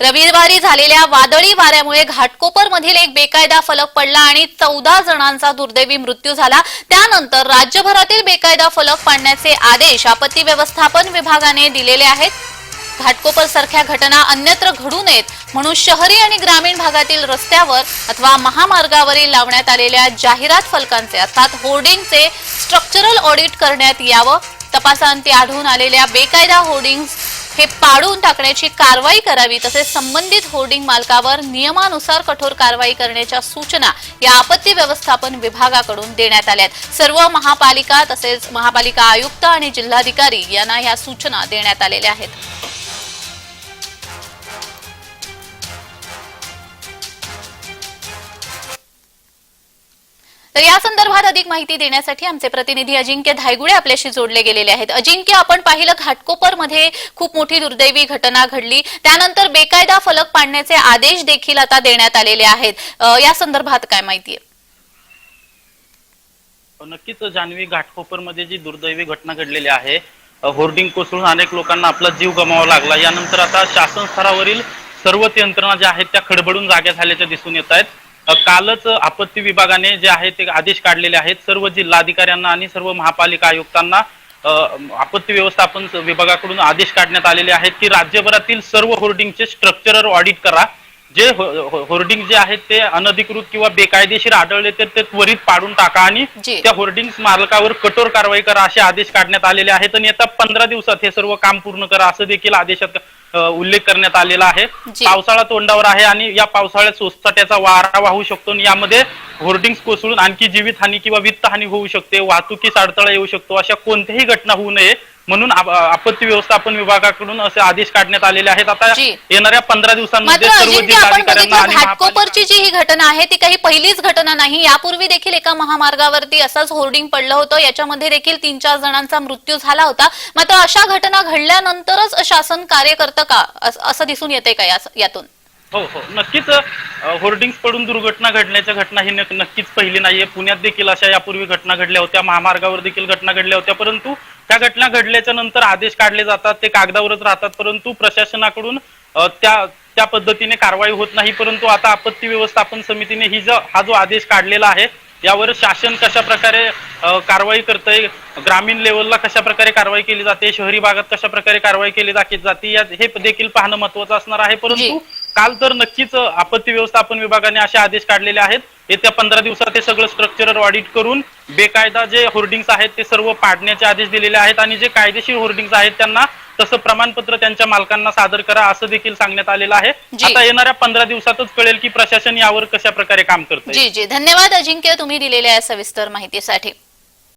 रविवारी झालेल्या वादळी वाऱ्यामुळे घाटकोपर मधील एक बेकायदा फलक पडला आणि चौदा जणांचा दुर्दैवी मृत्यू झाला. त्यानंतर राज्यभरातील बेकायदा फलक पाडण्याचे आदेश आपत्ती व्यवस्थापन विभागाने दिलेले आहेत. घाटकोपर सारख्या घटना अन्यत्र घडू नयेत म्हणून शहरी आणि ग्रामीण भागातील रस्त्यावर अथवा महामार्गावरील लावण्यात आलेल्या जाहिरात फलकांचे अर्थात होर्डिंगचे स्ट्रक्चरल ऑडिट करण्यात यावं. तपासांती आढळून आलेल्या बेकायदा होर्डिंग्स हे पाडून टाकण्याची कारवाई करावी तसेच संबंधित होर्डिंग मालकावर नियमानुसार कठोर कारवाई करण्याच्या सूचना या आपत्ती व्यवस्थापन विभागाकडून देण्यात आल्या आहेत सर्व महापालिका तसेच महापालिका आयुक्त आणि जिल्हाधिकारी यांना ह्या सूचना देण्यात आलेल्या आहेत. तर या संदर्भात अधिक माहिती देण्यासाठी आमचे प्रतिनिधी अजिंक्य धायगुडे आपल्याशी जोडले गेलेले आहेत. अजिंक्य आपण पाहिलं घाटकोपरमध्ये खूप मोठी दुर्दैवी घटना घडली. त्यानंतर बेकायदा फलक पाडण्याचे आदेश देखील आता देण्यात आलेले आहेत. या संदर्भात काय माहिती आहे? नक्कीच जान्हवी घाटकोपरमध्ये जी दुर्दैवी घटना घडलेली आहे होर्डिंग कोसळून अनेक लोकांना आपला जीव गमावा लागला. यानंतर आता शासन स्तरावरील सर्वच यंत्रणा ज्या आहेत त्या खडबडून जाग्या झाल्याच्या दिसून येत आहेत. कालच आपत्ती विभागाने जे आहे ते आदेश काढलेले आहेत. सर्व जिल्हाधिकाऱ्यांना आणि सर्व महापालिका आयुक्तांना आपत्ती व्यवस्थापन विभागाकडून आदेश काढण्यात आलेले आहेत की राज्यभरातील सर्व होर्डिंगचे स्ट्रक्चरल ऑडिट करा. जे हो- हो- होर्डिंग जे आहेत ते अनधिकृत किंवा बेकायदेशीर आढळले तर ते त्वरित पाडून टाका आणि जी. त्या होर्डिंग्स मालकावर कठोर कारवाई करा असे आदेश काढण्यात आलेले आहेत आणि येत्या पंधरा दिवसात हे सर्व काम पूर्ण करा असं देखील आदेशात अ, उल्लेख करण्यात आलेला आहे जी. पावसाळा तोंडावर आहे आणि या पावसाळ्यात सोसाट्याचा वारा वाहू शकतो आणि यामध्ये होर्डिंग्स कोसळून आणखी जीवितहानी किंवा वित्तहानी होऊ शकते वाहतुकीस अडथळा येऊ शकतो अशा कोणत्याही घटना होऊ नये म्हणून आप- आपत्ती व्यवस्थापन विभागाकडून असे आदेश काढण्यात आलेले आहेत. आता जी. येणाऱ्या पंधरा दिवसांमध्ये सर्व अजिंक्य आपण जिल्हाधिकाऱ्यांना बघितलं आणि महापालिका घाटकोपरची जी ही घटना आहे ती काही पहिलीच घटना नाही. यापूर्वी देखील एका महामार्गावरती असंच होर्डिंग पडलं होतं. याच्यामध्ये देखील तीन चार जणांचा मृत्यू झाला होता. मात्र अशा घटना घडल्यानंतरच शासन कार्य करतं का अस- असं दिसून येते का यास- यातून? हो हो. नक्कीच होर्डिंग्स पडून दुर्घटना घडण्याच्या घटना ही नक- नक्कीच पहिली नाहीये. पुण्यात देखील अशा यापूर्वी घटना घडल्या होत्या. महामार्गावर देखील घटना घडल्या होत्या. परंतु त्या घटना घडल्याच्या नंतर आदेश काढले जातात ते कागदावरच राहतात परंतु प्रशासनाकडून त्या त्या पद्धतीने कारवाई होत नाही परंतु आता आपत्ती व्यवस्थापन समितीने ही जो हा जो आदेश काढलेला आहे यावर शासन कशा प्रकारे कारवाई करतंय ग्रामीण लेवलला कशा प्रकारे कारवाई केली जाते शहरी भागात कशा प्रकारे कारवाई केली जाते जाते या- हे देखील पाहणं महत्वाचं असणार आहे परंतु काल तर नक्कीच आपत्ती व्यवस्थापन विभागाने असे आदेश काढलेले आहेत येत्या पंधरा दिवसात हे सगळं स्ट्रक्चरल ऑडिट करून बेकायदा जे होर्डिंग्स आहेत ते सर्व पाडण्याचे आदेश दिलेले आहेत आणि जे कायदेशीर होर्डिंग्स आहेत त्यांना तसं प्रमाणपत्र त्यांच्या मालकांना सादर करा असं देखील सांगण्यात आलेलं आहे. आता येणाऱ्या पंधरा दिवसातच कळेल की प्रशासन यावर कशा प्रकारे काम करतंय. जी जी. धन्यवाद अजिंक्य तुम्ही दिलेल्या या सविस्तर माहितीसाठी.